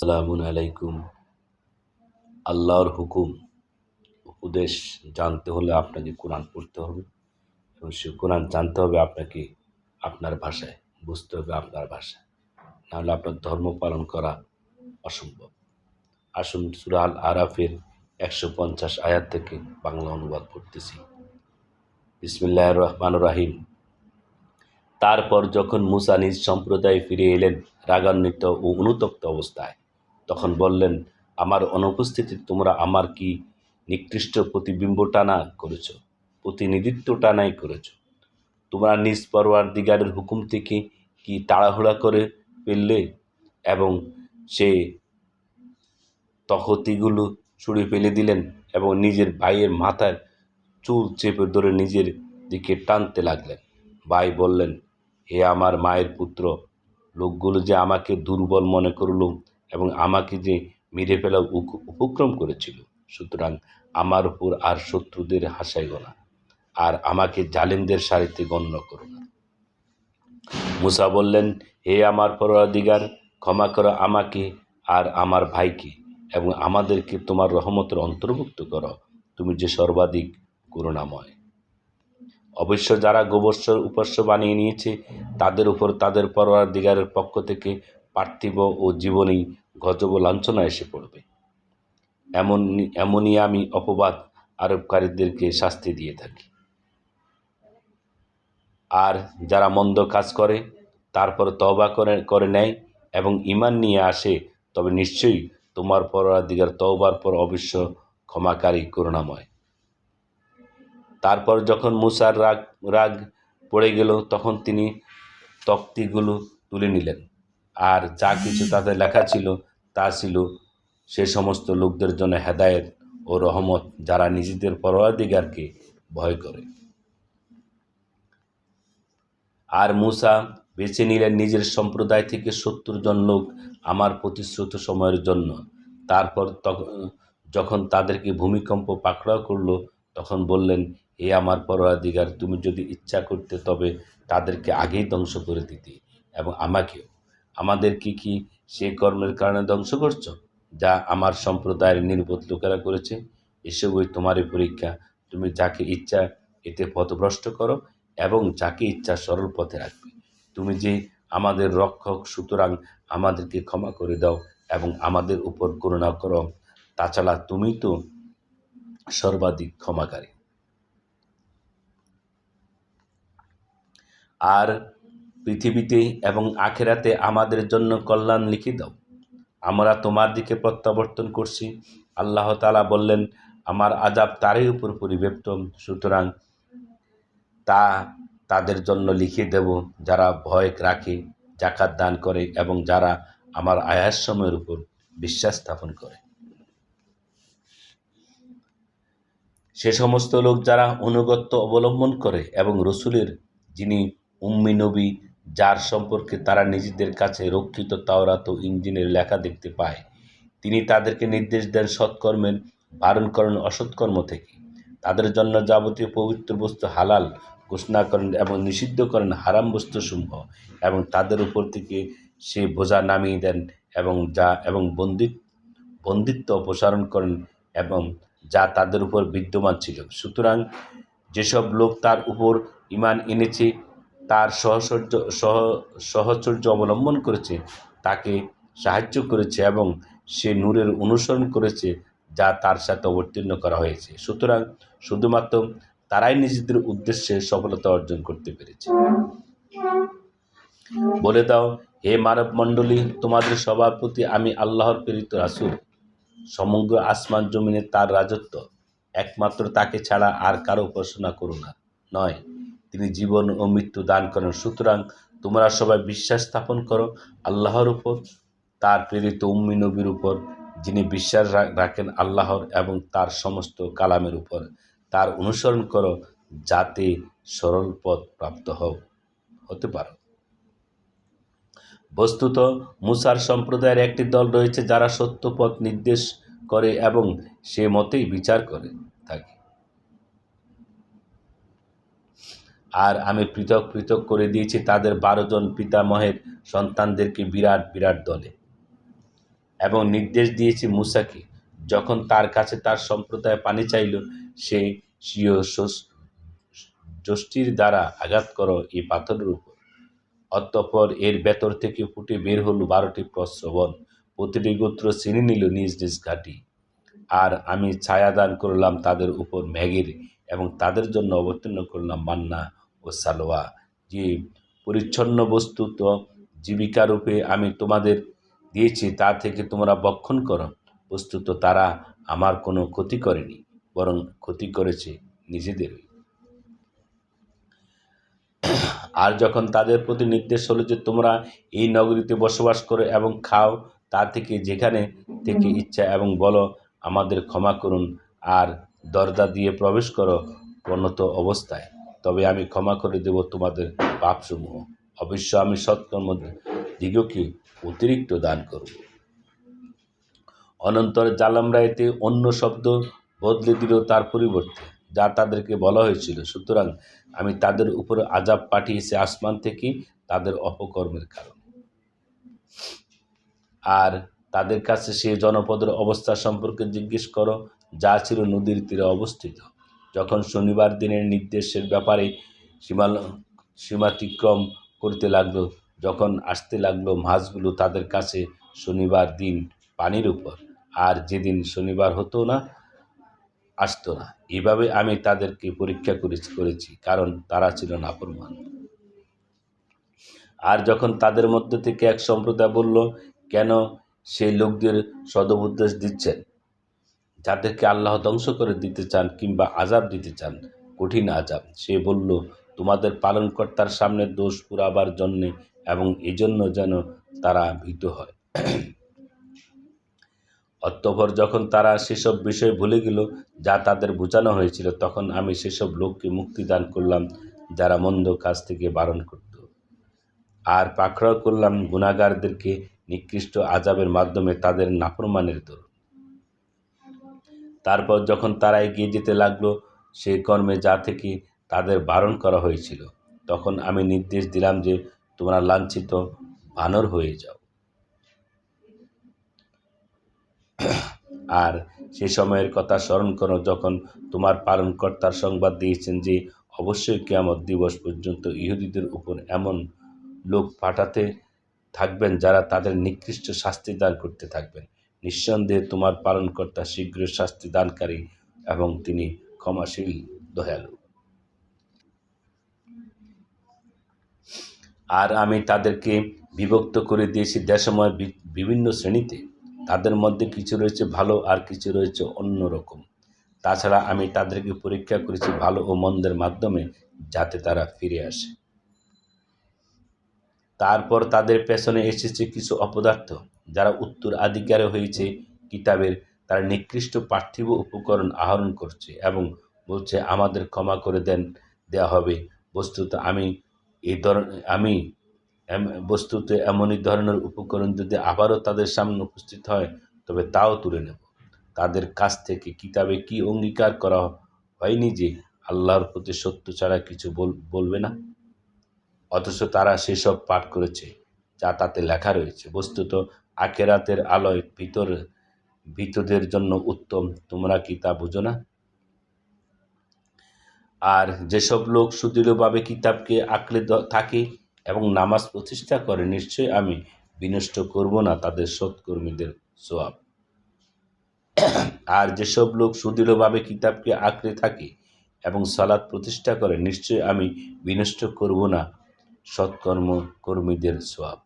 সালামুন আলাইকুম। আল্লাহর হুকুম, উপদেশ জানতে হলে আপনাকে কোরআন পড়তে হবে এবং সে কোরআন জানতে হবে আপনাকে আপনার ভাষায়, বুঝতে হবে আপনার ভাষায়। নাহলে আপনার ধর্ম পালন করা অসম্ভব। আসুন সুরাল আরাফের একশো পঞ্চাশ আয়াত থেকে বাংলা অনুবাদ পড়তেছি। বিসমিল্লাহ রহমান রাহিম। তারপর যখন মুসা নিজ সম্প্রদায়ে ফিরে এলেন রাগান্বিত ও অনুতপ্ত অবস্থায় তখন বললেন, আমার অনুপস্থিতি, তোমরা আমার কি নিকৃষ্ট প্রতিবিম্ব টানা করেছ? প্রতিনিধিত্ব টানাই করেছ? তোমরা নিজ পরোয়ার দিগারের হুকুম থেকে কি তাড়াহুড়া করে ফেললে? এবং সে তখতিগুলো ছুঁড়ে ফেলে দিলেন এবং নিজের ভাইয়ের মাথায় চুল চেপে ধরে নিজের দিকে টানতে লাগলেন। ভাই বললেন, হে আমার মায়ের পুত্র, লোকগুলো যে আমাকে দুর্বল মনে করল এবং আমাকে যে মেরে ফেলা উপক্রম করেছিল। সুতরাং আমার উপর আর শত্রুদের হাসাইও না। আর আমাকে জালিমদের সারিতে গণ্য করো না। মুসা বললেন, হে আমার পরাধিকার ক্ষমা করো আমাকে আর আমার ভাইকে এবং আমাদেরকে তোমার রহমতের অন্তর্ভুক্ত করো। তুমি যে সর্বাধিক করুণাময়। অবশ্য যারা গোবর্ষর উপাস্য বানিয়ে নিয়েছে, তাদের উপর তাদের পরোয়ার দিগারের পক্ষ থেকে পার্থিব ও জীবনী গজব লাঞ্ছনা এসে পড়বে। এমন এমনই আমি অপবাদ আরোপকারীদেরকে শাস্তি দিয়ে থাকি। আর যারা মন্দ কাজ করে, তারপর তবা করে করে নেয় এবং ইমান নিয়ে আসে, তবে নিশ্চয়ই তোমার পরাধিকার তওবার পর অবশ্য ক্ষমাকারী, করুণাময়। তারপর যখন মুসার রাগ রাগ পড়ে গেল, তখন তিনি তক্তিগুলো তুলে নিলেন। আর যা কিছু তাতে লেখা ছিল, তা ছিল সে সমস্ত লোকদের জন্য হেদায়েত ও রহমত যারা নিজেদের পরাধিকারকে ভয় করে। আর মুসা বেছে নিলেন নিজের সম্প্রদায় থেকে সত্তর জন লোক আমার প্রতিশ্রুত সময়ের জন্য। তারপর যখন তাদেরকে ভূমিকম্প পাকড়াও করল, তখন বললেন, হে আমার পরাধিকার তুমি যদি ইচ্ছা করতে তবে তাদেরকে আগেই ধ্বংস করে দিতে এবং আমাকেও। আমাদের কি কি সে কর্মের কারণে ধ্বংস করছ? যা আমার সম্প্রদায়ের নির্বোধ লোকেরা করেছে। এসবই তোমারই পরীক্ষা। তুমি যাকে ইচ্ছা এতে পথভ্রষ্ট করো এবং যাকে ইচ্ছা সরল পথে রাখবে। তুমি যে আমাদের রক্ষক, সুতরাং আমাদেরকে ক্ষমা করে দাও এবং আমাদের উপর করুণা করো। তাছাড়া তুমি তো সর্বাধিক ক্ষমাকারী। আর পৃথিবীতে এবং আখেরাতে আমাদের জন্য কল্যাণ লিখে দাও। আমরা তোমার দিকে প্রত্যাবর্তন করছি। আল্লাহ তালা বললেন, আমার আজাব তারই উপর পরিব্যাপ্ত। সুতরাং তা তাদের জন্য লিখে দেব, যারা ভয় রাখে জাকাত দান করে এবং যারা আমার আয়াস সময়ের উপর বিশ্বাস স্থাপন করে। সে সমস্ত লোক যারা অনুগত্য অবলম্বন করে এবং রসুলের যিনি উম্মি নবী যার সম্পর্কে তারা নিজেদের কাছে রক্ষিত তাওরাত ও ইঞ্জিনের লেখা দেখতে পায়। তিনি তাদেরকে নির্দেশ দেন সৎকর্মের বারণ করেন অসৎকর্ম থেকে। তাদের জন্য যাবতীয় পবিত্র বস্তু হালাল ঘোষণা করেন এবং নিষিদ্ধ করেন হারাম বস্তুসমূহ এবং তাদের উপর থেকে সে বোঝা নামিয়ে দেন এবং যা এবং বন্দিত, বন্দিত্ব অপসারণ করেন এবং যা তাদের উপর বিদ্যমান ছিল। সুতরাং যেসব লোক তার উপর ইমান এনেছে তার সহচর্য সহ, সহচর্য অবলম্বন করেছে, তাকে সাহায্য করেছে এবং সে নূরের অনুসরণ করেছে যা তার সাথে অবতীর্ণ করা হয়েছে। সুতরাং শুধুমাত্র তারাই নিজেদের উদ্দেশ্যে সফলতা অর্জন করতে পেরেছে। বলে দাও, হে মানব মণ্ডলী, তোমাদের সবার প্রতি আমি আল্লাহর প্রেরিত রাসূল। সমগ্র আসমান জমিনে তার রাজত্ব। একমাত্র তাকে ছাড়া আর কারও উপাসনা করো না। নয় তিনি জীবন ও মৃত্যু দান করেন। সুতরাং তোমরা সবাই বিশ্বাস স্থাপন করো আল্লাহর উপর, তার প্রেরিত উম্মি নবীর উপর, যিনি বিশ্বাস রাখেন আল্লাহর এবং তার সমস্ত কালামের উপর। তার অনুসরণ করো যাতে সরল পথ প্রাপ্ত হও, হতে পারো। বস্তুত মুসার সম্প্রদায়ের একটি দল রয়েছে যারা সত্য পথ নির্দেশ করে এবং সে মতেই বিচার করে থাকে আর আমি পৃথক পৃথক করে দিয়েছি তাদের বারো জন পিতামহের সন্তানদেরকে বিরাট বিরাট দলে। এবং নির্দেশ দিয়েছি মুসাকে, যখন তার কাছে তার সম্প্রদায় পানি চাইল, সে স্বীয় যষ্টির দ্বারা আঘাত করো এই পাথরের উপর। অতঃপর এর ভেতর থেকে ফুটে বের হলো বারোটি প্রশ্রবণ প্রতিটি গোত্র চিনে নিল নিজ নিজ ঘাটি। আর আমি ছায়া দান করলাম তাদের উপর ম্যাগের এবং তাদের জন্য অবতীর্ণ করলাম মান্না ও সালোয়া। যে পরিচ্ছন্ন বস্তু তো জীবিকারূপে আমি তোমাদের দিয়েছি তা থেকে তোমরা বক্ষণ করো। বস্তুত তারা আমার কোনো ক্ষতি করেনি বরং ক্ষতি করেছে নিজেদেরই আর যখন তাদের প্রতি নির্দেশ হলো যে তোমরা এই নগরীতে বসবাস করো এবং খাও তা থেকে যেখানে থেকে ইচ্ছা এবং বলো আমাদের ক্ষমা করুন। আর দরজা দিয়ে প্রবেশ করো প্রণত অবস্থায়। তবে আমি ক্ষমা করে দেব তোমাদের পাপসমূহ। অবশ্য আমি সৎকর্ম দিগকে অতিরিক্ত দান করব। অনন্তর জালামরা এতে অন্য শব্দ বদলে দিল তার পরিবর্তে, যা তাদেরকে বলা হয়েছিল। সুতরাং আমি তাদের উপর আজাব পাঠিয়েছি আসমান থেকে তাদের অপকর্মের কারণে। আর তাদের কাছে সে জনপদের অবস্থা সম্পর্কে জিজ্ঞেস করো, যা ছিল নদীর তীরে অবস্থিত। যখন শনিবার দিনের নির্দেশের ব্যাপারে সীমাল সীমাতিক্রম করতে লাগল, যখন আসতে লাগল মাছগুলো তাদের কাছে শনিবার দিন পানির উপর। আর যেদিন শনিবার হতো না, আসতো না। এভাবে আমি তাদেরকে পরীক্ষা করেছি করেছি, কারণ তারা ছিল নাফরমান। আর যখন তাদের মধ্যে থেকে এক সম্প্রদায় বলল, কেন সেই লোকদের সদুপদেশ দিচ্ছেন? যাদেরকে আল্লাহ ধ্বংস করে দিতে চান কিংবা আজাব দিতে চান, কঠিন আজাব সে বলল, তোমাদের পালনকর্তার সামনে দোষ পুরাবার জন্যে এবং এজন্য যেন তারা ভীত হয়। অতঃপর যখন তারা সেসব বিষয় ভুলে গেল, যা তাদের বোঝানো হয়েছিল, তখন আমি সেসব লোককে মুক্তি দান করলাম, যারা মন্দ কাজ থেকে বারণ করত। আর পাকড়াও করলাম গুণাগারদেরকে নিকৃষ্ট আজাবের মাধ্যমে তাদের নাফরমানের দরুন তারপর যখন তারা এগিয়ে যেতে লাগল, সেই কর্মে যা থেকে তাদের বারণ করা হয়েছিল, তখন আমি নির্দেশ দিলাম যে তোমরা লাঞ্ছিত বানর হয়ে যাও। আর সে সময়ের কথা স্মরণ করো, যখন তোমার পালনকর্তার সংবাদ দিয়েছেন যে অবশ্যই কেয়ামত দিবস পর্যন্ত ইহুদিদের উপর এমন লোক পাঠাতে থাকবেন যারা তাদের নিকৃষ্ট শাস্তি দান করতে থাকবেন। নিঃসন্দেহে তোমার পালনকর্তা শীঘ্র শাস্তি দানকারী এবং তিনি ক্ষমাশীল, দয়ালু। আর আমি তাদেরকে বিভক্ত করে দিয়েছি দেশময় বিভিন্ন শ্রেণীতে। তাদের মধ্যে কিছু রয়েছে ভালো আর কিছু রয়েছে অন্য রকম তাছাড়া আমি তাদেরকে পরীক্ষা করেছি ভালো ও মন্দের মাধ্যমে যাতে তারা ফিরে আসে। তারপর তাদের পেছনে এসেছে কিছু অপদার্থ। যারা উত্তর আধিকারে হয়েছে কিতাবের, তারা নিকৃষ্ট পার্থিব উপকরণ আহরণ করছে এবং বলছে, আমাদের ক্ষমা করে দেন দেওয়া হবে। বস্তুত আমি এই ধরনের আমি বস্তুত এমনই ধরনের উপকরণ যদি আবারও তাদের সামনে উপস্থিত হয়, তবে তাও তুলে নেব। তাদের কাছ থেকে কিতাবে কি অঙ্গীকার করা হয়নি যে আল্লাহর প্রতি সত্য ছাড়া কিছু বল- বলবে না? অথচ তারা সেসব পাঠ করেছে, যা তাতে লেখা রয়েছে। বস্তুত আখেরাতের আলোয় ভিতর, ভীতদের জন্য উত্তম। তোমরা কি তা বুঝো না? আর যেসব লোক সুদৃঢ়ভাবে কিতাবকে আঁকড়ে থাকে এবং নামাজ প্রতিষ্ঠা করে নিশ্চয়ই আমি বিনষ্ট করব না তাদের সৎকর্মীদের সোয়াব আর যেসব লোক সুদৃঢ়ভাবে কিতাবকে আঁকড়ে থাকে এবং সালাদ প্রতিষ্ঠা করে নিশ্চয়ই আমি বিনষ্ট করব না সৎকর্ম কর্মীদের সোয়াব